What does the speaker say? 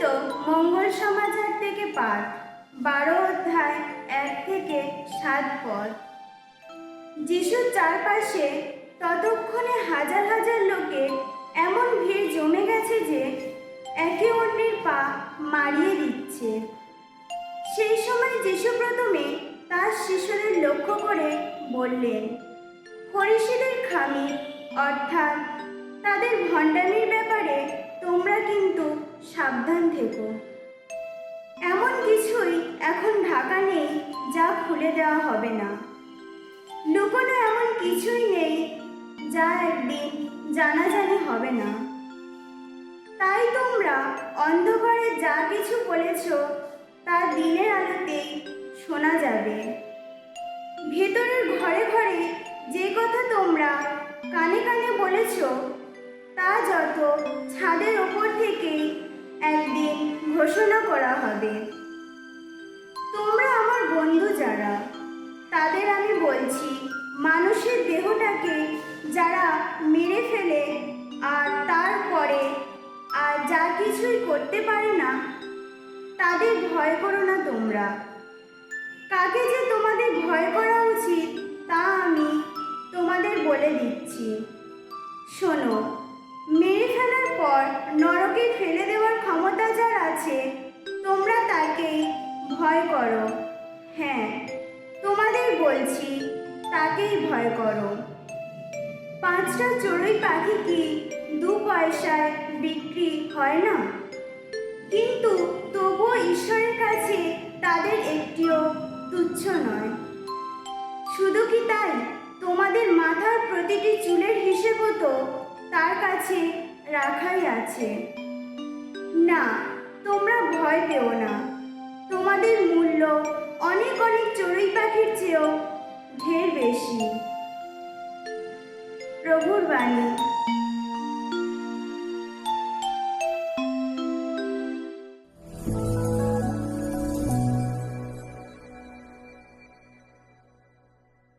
রচিত মঙ্গল সমাচার থেকে পাঠ, বারো অধ্যায় এক থেকে সাত পদ। যিশুর চারপাশে ততক্ষণে হাজার হাজার লোকে এমন ভিড় জমে গেছে যে একে অন্যের পা মারিয়ে দিচ্ছে। সেই সময় যিশু প্রথমে তার শিশুদের লক্ষ্য করে বললেন ফরিসিদের খামি অর্থাৎ তাদের ভণ্ডামির ব্যাপারে এখন ঢাকা নেই, যা খুলে দেওয়া হবে না। লুকোনো এমন কিছুই নেই, যা একদিন জানাজানি হবে না। তাই তোমরা অন্ধকারে যা কিছু বলেছ, তা দিনের আলোতেই শোনা যাবে। ভেতরের ঘরে ঘরে যে কথা তোমরা কানে কানে বলেছ, তা যত ছাদের ওপর থেকেই একদিন ঘোষণা করা হবে। মেরে ফেলে, আর তারপরে আর যা কিছুই করতে পারে না, তাদের ভয় করো না তোমরা। কাকে যে তোমাদের ভয় করা উচিত, তা আমি তোমাদের বলে দিচ্ছি। শোনো, মেরে ফেলার পর নরকে ফেলে দেওয়ার ক্ষমতা যার আছে, তোমরা তাকেই ভয় করো। হ্যাঁ তোমাদের বলছি, তাকেই ভয় করো। পাঁচটা চড়ুই পাখি কি দু পয়সায় বিক্রি হয় না? কিন্তু তবুও ঈশ্বরের কাছে তাদের একটিও তুচ্ছ নয়। শুধু কি তাই? তোমাদের মাথার প্রতিটি চুলের হিসেবও তো তার কাছে রাখাই আছে। না, তোমরা ভয় পেও না। তোমাদের মূল্য অনেক অনেক চড়ুই পাখির চেয়েও ঢের বেশি। প্রভুর বাণী